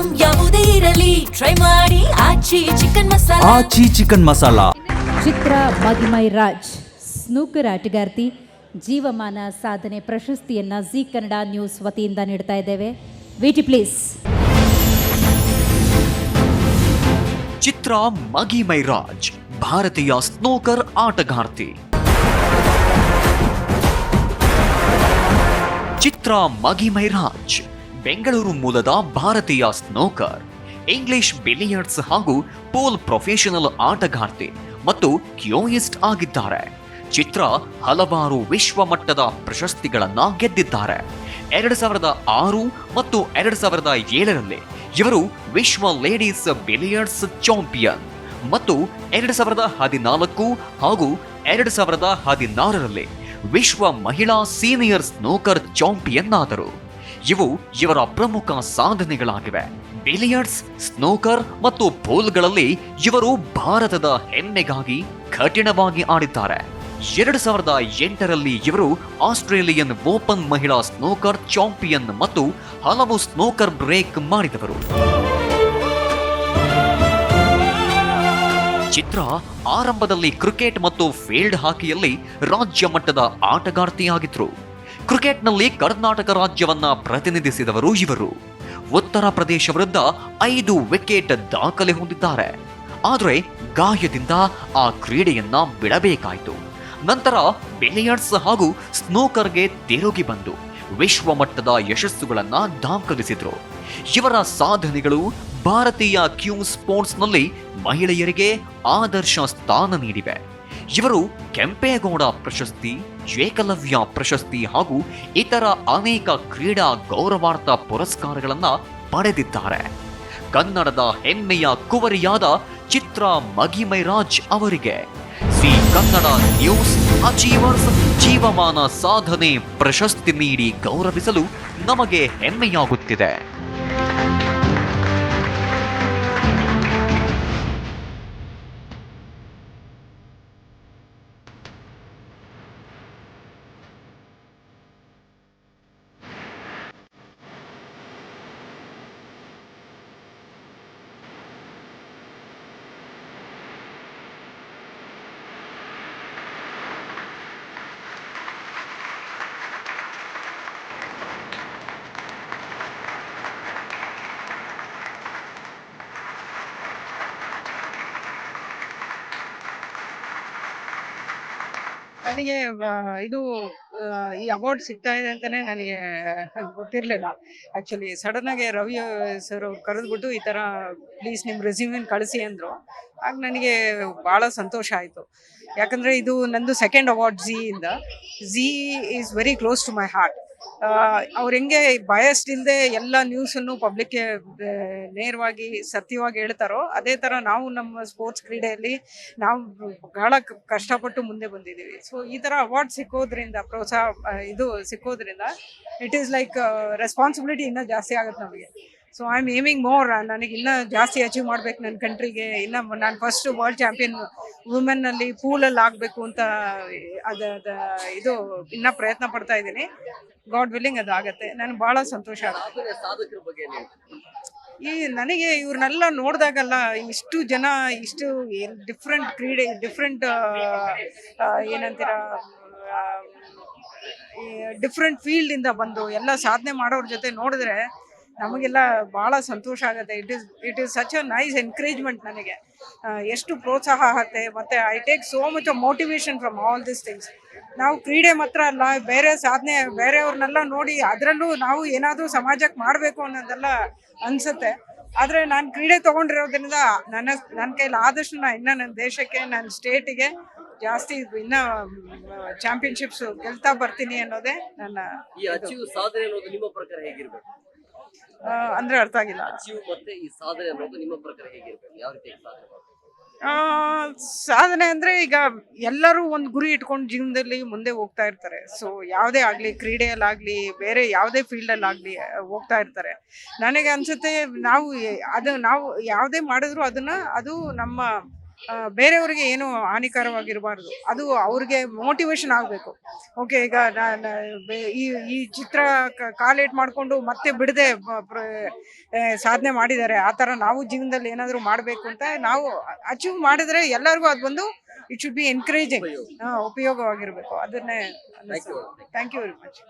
Item ಯಾವುದೇ ಇರಲಿ. Try ಮಾಡಿ. Aachi chicken masala. Aachi chicken masala. Chitra Magimairaj snooker ಆಟಗಾರ್ತಿ ಜೀವಮಾನ ಸಾಧನೆ ಪ್ರಶಸ್ತಿಯನ್ನ ಜಿ ಕನ್ನಡ ನ್ಯೂಸ್ ವತಿಯಿಂದ ನೀಡ್ತಾ ಇದ್ದೇವೆ. ವಿಟಿ ಪ್ಲೀಸ್. ಚಿತ್ರ ಮಗಿಮೈ ಮೈರಾಜ್ ಭಾರತೀಯ ಸ್ನೂಕರ್ ಆಟಗಾರ್ತಿ. ಚಿತ್ರ ಮಗಿಮೈ ಮೈರಾಜ್ ಬೆಂಗಳೂರು ಮೂಲದ ಭಾರತೀಯ ಸ್ನೋಕರ್ ಇಂಗ್ಲಿಷ್ ಬಿಲಿಯರ್ಡ್ಸ್ ಹಾಗೂ ಪೋಲ್ ಪ್ರೊಫೆಷನಲ್ ಆಟಗಾರ್ತಿ ಮತ್ತು ಕ್ಯೂಯಿಸ್ಟ್ ಆಗಿದ್ದಾರೆ. ಚಿತ್ರ ಹಲವಾರು ವಿಶ್ವ ಮಟ್ಟದ ಪ್ರಶಸ್ತಿಗಳನ್ನ ಗೆದ್ದಿದ್ದಾರೆ. ಎರಡು ಸಾವಿರದ ಆರು ಮತ್ತು ಎರಡು ಸಾವಿರದ ಏಳರಲ್ಲಿ ಇವರು ವಿಶ್ವ ಲೇಡೀಸ್ ಬಿಲಿಯರ್ಡ್ಸ್ ಚಾಂಪಿಯನ್ ಮತ್ತು ಎರಡು ಸಾವಿರದ ಹದಿನಾಲ್ಕು ಹಾಗೂ ಎರಡು ಸಾವಿರದ ಹದಿನಾರರಲ್ಲಿ ವಿಶ್ವ ಮಹಿಳಾ ಸೀನಿಯರ್ ಸ್ನೋಕರ್ ಚಾಂಪಿಯನ್ ಆದರು. ಇವು ಇವರ ಪ್ರಮುಖ ಸಾಧನೆಗಳಾಗಿವೆ. ಬಿಲಿಯರ್ಡ್ಸ್, ಸ್ನೋಕರ್ ಮತ್ತು ಪೋಲ್ಗಳಲ್ಲಿ ಇವರು ಭಾರತದ ಹೆಮ್ಮೆಗಾಗಿ ಕಠಿಣವಾಗಿ ಆಡಿದ್ದಾರೆ. ಎರಡು ಸಾವಿರದ ಎಂಟರಲ್ಲಿ ಇವರು ಆಸ್ಟ್ರೇಲಿಯನ್ ಓಪನ್ ಮಹಿಳಾ ಸ್ನೋಕರ್ ಚಾಂಪಿಯನ್ ಮತ್ತು ಹಲವು ಸ್ನೋಕರ್ ಬ್ರೇಕ್ ಮಾಡಿದವರು. ಚಿತ್ರ ಆರಂಭದಲ್ಲಿ ಕ್ರಿಕೆಟ್ ಮತ್ತು ಫೀಲ್ಡ್ ಹಾಕಿಯಲ್ಲಿ ರಾಜ್ಯ ಮಟ್ಟದ ಆಟಗಾರ್ತಿಯಾಗಿದ್ರು. ಕ್ರಿಕೆಟ್ನಲ್ಲಿ ಕರ್ನಾಟಕ ರಾಜ್ಯವನ್ನ ಪ್ರತಿನಿಧಿಸಿದವರು ಇವರು. ಉತ್ತರ ಪ್ರದೇಶ ವಿರುದ್ಧ ಐದು ವಿಕೆಟ್ ದಾಖಲೆ ಹೊಂದಿದ್ದಾರೆ. ಆದರೆ ಗಾಯದಿಂದ ಆ ಕ್ರೀಡೆಯನ್ನ ಬಿಡಬೇಕಾಯಿತು. ನಂತರ ಬಿಲಿಯರ್ಡ್ಸ್ ಹಾಗೂ ಸ್ನೋಕರ್ಗೆ ತಿರುಗಿ ಬಂದು ವಿಶ್ವ ಮಟ್ಟದ ಯಶಸ್ಸುಗಳನ್ನ ದಾಖಲಿಸಿದ್ರು. ಇವರ ಸಾಧನೆಗಳು ಭಾರತೀಯ ಕ್ಯೂ ಸ್ಪೋರ್ಟ್ಸ್ನಲ್ಲಿ ಮಹಿಳೆಯರಿಗೆ ಆದರ್ಶ ಸ್ಥಾನ ನೀಡಿವೆ. ಇವರು ಕೆಂಪೇಗೌಡ ಪ್ರಶಸ್ತಿ ಏಕಲವ್ಯ ಪ್ರಶಸ್ತಿ ಹಾಗೂ ಇತರ ಅನೇಕ ಕ್ರೀಡಾ ಗೌರವಾರ್ಥ ಪುರಸ್ಕಾರಗಳನ್ನ ಪಡೆದಿದ್ದಾರೆ. ಕನ್ನಡದ ಹೆಮ್ಮೆಯ ಕುವರಿಯಾದ ಚಿತ್ರ ಮಗಿಮೈರಾಜ್ ಅವರಿಗೆ ಸಿ ಕನ್ನಡ ನ್ಯೂಸ್ ಅಚೀವರ್ಸ್ ಜೀವಮಾನ ಸಾಧನೆ ಪ್ರಶಸ್ತಿ ನೀಡಿ ಗೌರವಿಸಲು ನಮಗೆ ಹೆಮ್ಮೆಯಾಗುತ್ತಿದೆ. ನನಗೆ ಇದು ಈ ಅವಾರ್ಡ್ ಸಿಗ್ತಾ ಇದೆ ಅಂತಾನೆ ನನಗೆ ಗೊತ್ತಿರಲಿಲ್ಲ. ಆಕ್ಚುಲಿ ಸಡನ್ ರವಿ ಸರ್ ಕರೆದ್ಬಿಟ್ಟು ಈ ತರ ಪ್ಲೀಸ್ ನಿಮ್ಮ ರೆಸ್ಯೂಮಿನ ಕಳಿಸಿ ಅಂದ್ರು. ಆಗ ನನಗೆ ಬಹಳ ಸಂತೋಷ ಆಯಿತು. ಯಾಕಂದ್ರೆ ಇದು ನಂದು ಸೆಕೆಂಡ್ ಅವಾರ್ಡ್ ಝೀ ಇಂದ. Zee is very close to my heart ಅವ್ರು ಹೆಂಗೆ ಬಯಸ್ಡ್ ಇಲ್ಲದೆ ಎಲ್ಲ ನ್ಯೂಸನ್ನು ಪಬ್ಲಿಕ್ಗೆ ನೇರವಾಗಿ ಸತ್ಯವಾಗಿ ಹೇಳ್ತಾರೋ ಅದೇ ಥರ ನಾವು ನಮ್ಮ ಸ್ಪೋರ್ಟ್ಸ್ ಕ್ರೀಡೆಯಲ್ಲಿ ನಾವು ಬಹಳ ಕಷ್ಟಪಟ್ಟು ಮುಂದೆ ಬಂದಿದ್ದೀವಿ. ಸೊ ಈ ಥರ ಅವಾರ್ಡ್ ಸಿಕ್ಕೋದ್ರಿಂದ, ಪ್ರೋತ್ಸಾಹ ಇದು ಸಿಕ್ಕೋದ್ರಿಂದ ಇಟ್ ಈಸ್ ಲೈಕ್ ರೆಸ್ಪಾನ್ಸಿಬಿಲಿಟಿ ಇನ್ನೂ ಜಾಸ್ತಿ ಆಗುತ್ತೆ ನಮಗೆ. So I am aiming more ನನಗೆ ಇನ್ನೂ ಜಾಸ್ತಿ ಅಚೀವ್ ಮಾಡಬೇಕು ನನ್ನ ಕಂಟ್ರಿಗೆ ಇನ್ನು ನಾನು ಫಸ್ಟ್ ವರ್ಲ್ಡ್ ಚಾಂಪಿಯನ್ ವುಮೆನ್ನಲ್ಲಿ ಪೂಲಲ್ಲಿ ಆಗಬೇಕು ಅಂತ ಅದು ಇದು ಇನ್ನೂ ಪ್ರಯತ್ನ ಪಡ್ತಾ ಇದ್ದೀನಿ. ಗಾಡ್ ವಿಲ್ಲಿಂಗ್ ಅದು ಆಗುತ್ತೆ. ನನಗೆ ಭಾಳ ಸಂತೋಷ ಆಗುತ್ತೆ. ಈ ನನಗೆ ಇವ್ರನ್ನೆಲ್ಲ ನೋಡಿದಾಗಲ್ಲ ಇಷ್ಟು ಜನ ಇಷ್ಟು ಡಿಫ್ರೆಂಟ್ ಕ್ರೀಡೆ ಡಿಫ್ರೆಂಟ್ ಏನಂತೀರ ಡಿಫ್ರೆಂಟ್ ಫೀಲ್ಡಿಂದ ಬಂದು ಎಲ್ಲ ಸಾಧನೆ ಮಾಡೋರ ಜೊತೆ ನೋಡಿದ್ರೆ ನಮಗೆಲ್ಲ ಭಾಳ ಸಂತೋಷ ಆಗುತ್ತೆ. It is it is such a nice encouragement ನನಗೆ. ಎಷ್ಟು ಪ್ರೋತ್ಸಾಹ ಆಗುತ್ತೆ. ಮತ್ತು I take so much of motivation from all this things ನಾವು ಕ್ರೀಡೆ ಮಾತ್ರ ಅಲ್ಲ, ಬೇರೆ ಸಾಧನೆ, ಬೇರೆಯವ್ರನ್ನೆಲ್ಲ ನೋಡಿ ಅದರಲ್ಲೂ ನಾವು ಏನಾದರೂ ಸಮಾಜಕ್ಕೆ ಮಾಡಬೇಕು ಅನ್ನೋದೆಲ್ಲ ಅನಿಸುತ್ತೆ. ಆದರೆ ನಾನು ಕ್ರೀಡೆ ತೊಗೊಂಡಿರೋದ್ರಿಂದ ನನ್ನ ನನ್ನ ಕೈಲಿ ಆದಷ್ಟು ನಾನು ಇನ್ನೂ ನನ್ನ ದೇಶಕ್ಕೆ ನನ್ನ ಸ್ಟೇಟಿಗೆ ಜಾಸ್ತಿ ಇನ್ನೂ ಚಾಂಪಿಯನ್ಶಿಪ್ಸ್ ಗೆಲ್ತಾ ಬರ್ತೀನಿ ಅನ್ನೋದೇ ನನ್ನ ಸಾಧನೆ ಅನ್ನೋದು ನಿಮ್ಮ ಪ್ರಕಾರ ಹೇಗಿರ್ಬೇಕು? ಅಂದ್ರೆ ಅರ್ಥ ಆಗಿಲ್ಲ. ಅಚೀವ್ ಮತ್ತೆ ಈ ಸಾಧನೆ ಅನ್ನೋದು ನಿಮ್ಮ ಪ್ರಕಾರ ಹೇಗಿರ್ಬೇಕು ಯಾವ ರೀತಿ ಸಾಧನೆ ಮಾಡ್ಬೇಕು? ಆ, ಸಾಧನೆ ಅಂದ್ರೆ ಈಗ ಎಲ್ಲರೂ ಒಂದು ಗುರಿ ಇಟ್ಕೊಂಡು ಜೀವನದಲ್ಲಿ ಮುಂದೆ ಹೋಗ್ತಾ ಇರ್ತಾರೆ. ಸೊ ಯಾವುದೇ ಆಗ್ಲಿ ಕ್ರೀಡೆಯಲ್ಲಾಗ್ಲಿ ಬೇರೆ ಯಾವುದೇ ಫೀಲ್ಡಲ್ಲಾಗ್ಲಿ ಹೋಗ್ತಾ ಇರ್ತಾರೆ. ನನಗೆ ಅನ್ಸುತ್ತೆ ನಾವು ಎ- ಅದು ನಾವು ಯಾವುದೇ ಮಾಡಿದ್ರು ಅದನ್ನ ಅದು ನಮ್ಮ ಬೇರೆಯವ್ರಿಗೆ ಏನು ಹಾನಿಕರವಾಗಿರಬಾರ್ದು. ಅದು ಅವ್ರಿಗೆ ಮೋಟಿವೇಶನ್ ಆಗಬೇಕು. ಓಕೆ ಈಗ ನಾನು ಈ ಈ ಚಿತ್ರ ಕಾಲೇಟ್ ಮಾಡಿಕೊಂಡು ಮತ್ತೆ ಬಿಡದೆ ಸಾಧನೆ ಮಾಡಿದ್ದಾರೆ ಆ ಥರ ನಾವು ಜೀವನದಲ್ಲಿ ಏನಾದರೂ ಮಾಡಬೇಕು ಅಂತ ನಾವು ಅಚೀವ್ ಮಾಡಿದ್ರೆ ಎಲ್ಲರಿಗೂ ಅದು ಬಂದು ಇಟ್ ಶುಡ್ ಬಿ ಎನ್ಕರೇಜಿಂಗ್ ಉಪಯೋಗವಾಗಿರಬೇಕು. ಅದನ್ನೇ ಥ್ಯಾಂಕ್ ಯು ವೆರಿ ಮಚ್